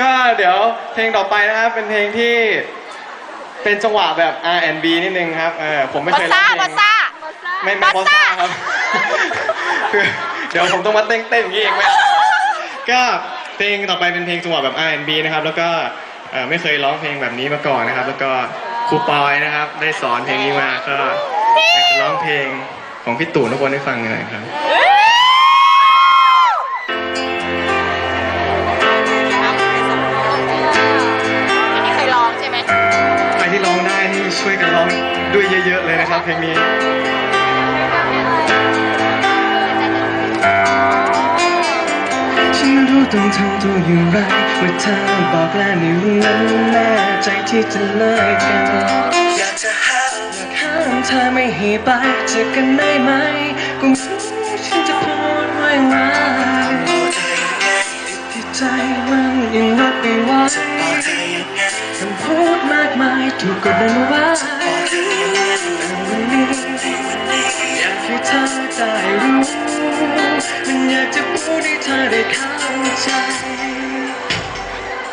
ก็เดี๋ยวเพลงต่อไปนะครับเป็นเพลงที่เป็นจังหวะแบบ R&B นิดนึงครับเออผมไม่บอเคสยร้อซ่างเพลบองสซ่าไม่ไม่บอสซ่าครับคือเดี๋ยวผมต้องมาเต้นเต้นอย่างนี้เองไหมก็เพลงต่อไปเป็นเพลงจังหวะแบบ R&B นะครับ แล้วก็เอ่อไม่เคยร้องเพลงแบบนี้มาก่อนนะครับ แล้วก็ครูปอยนะครับ ได้สอนเพลงนี้มาก็อยากจะร้องเพลงของพี่ตู่นพลให้ฟังหน่อยครับ ช่วยกันร้องด้วยเยอะๆเลยนะครับเพลงนี้ฉันไม่รู้ต้องทำตัวอย่างไรเมื่อเธอบอกแล้วในวันนั้นแน่ใจที่จะเลิกกันอยากจะห้ามอยากห้ามเธอไม่ให้ไปเจอกันได้ไหมก็ไม่รู้ฉันจะพูดไว่าอย่างไรบอกเธอยังไงที่ใจมันยังรับไม่ไหวากมายถูกกดดันไว้อยากให้เธอได้รู้มันอยากจะพูดให้เธอได้เข้าใจ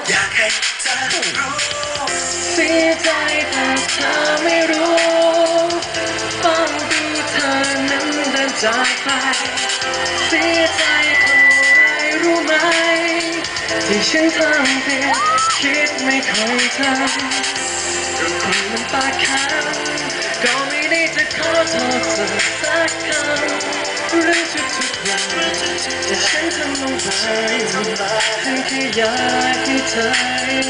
อยากให้เธอรู้เสียใจแต่เธอไม่รู้ฟังดูเธอนั้นเดินจากไปเสียใจเท่าไรู้ไหม ที่ฉันทำเพียงคิดไม่ค่อยทำก็คนมันปากค้างก็ไม่ได้จะขอโทษสักคำเรื่องทุกๆอย่างที่ฉันทำลงไปฉันแค่อยากให้เธอ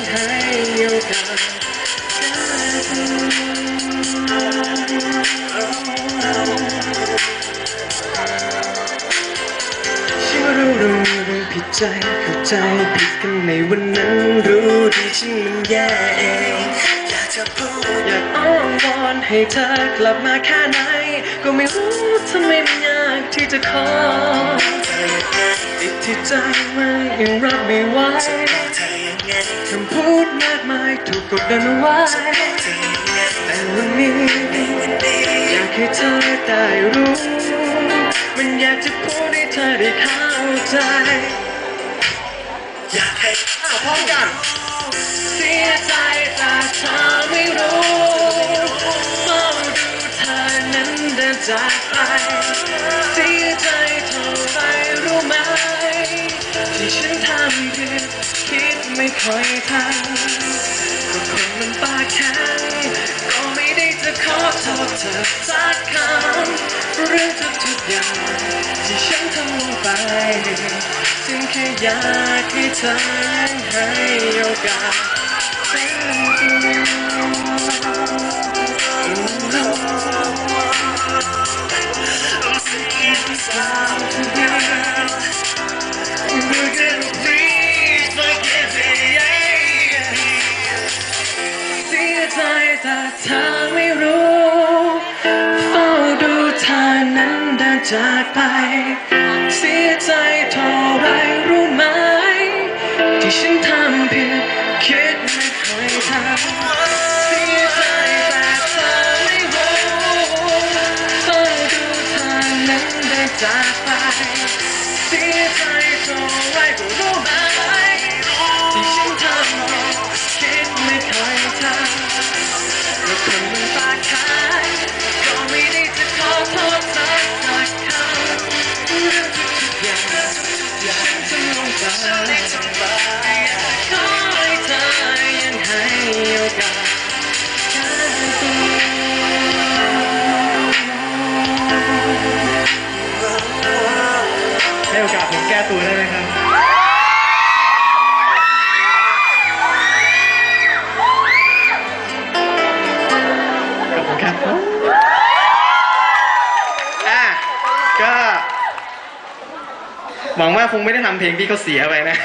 ให้โอกาสฉัน ใจเข้าใจผิดกันในวันนั้นรู้ดีฉันมันแย่เองอยากจะพูดอยากอ้อนวอนให้เธอกลับมาแค่ไหน ก็ไม่รู้ทำไมมันยากที่จะขอติดที่ใจมันยังรับไม่ไหวคำพูดมากมายถูกกดดันเอาไว้แต่วันนี้อยากให้เธอได้รู้ มันอยากจะพูดให้เธอได้เข้าใจ อยากให้เธอพร้อมกัน เสียใจแต่เธอไม่รู้เฝ้าดูเธอนั้นเดินจากไปเสียใจเท่าไรรู้ไหม ที่ฉันทำผิดคิดไม่ค่อยทันก็คนมันปากแข็ง โทษเธอสักคำเรื่องทุกๆอย่างที่ฉันทำลงไปฉันแค่อยากให้เธอให้โอกาสแค่เจากไป เสียใจเท่าไรรู้ไหม ที่ฉันทำผิดคิดไม่เคยทำเสียใจแต่เธอไม่รู้เฝ้าดูเธอนั้นเดินจากไป เสียใจเท่าไรรู้ไหม 心中燃烧的崇拜。 หวังว่าคงไม่ได้ทำเพลงที่เขาเสียไปนะ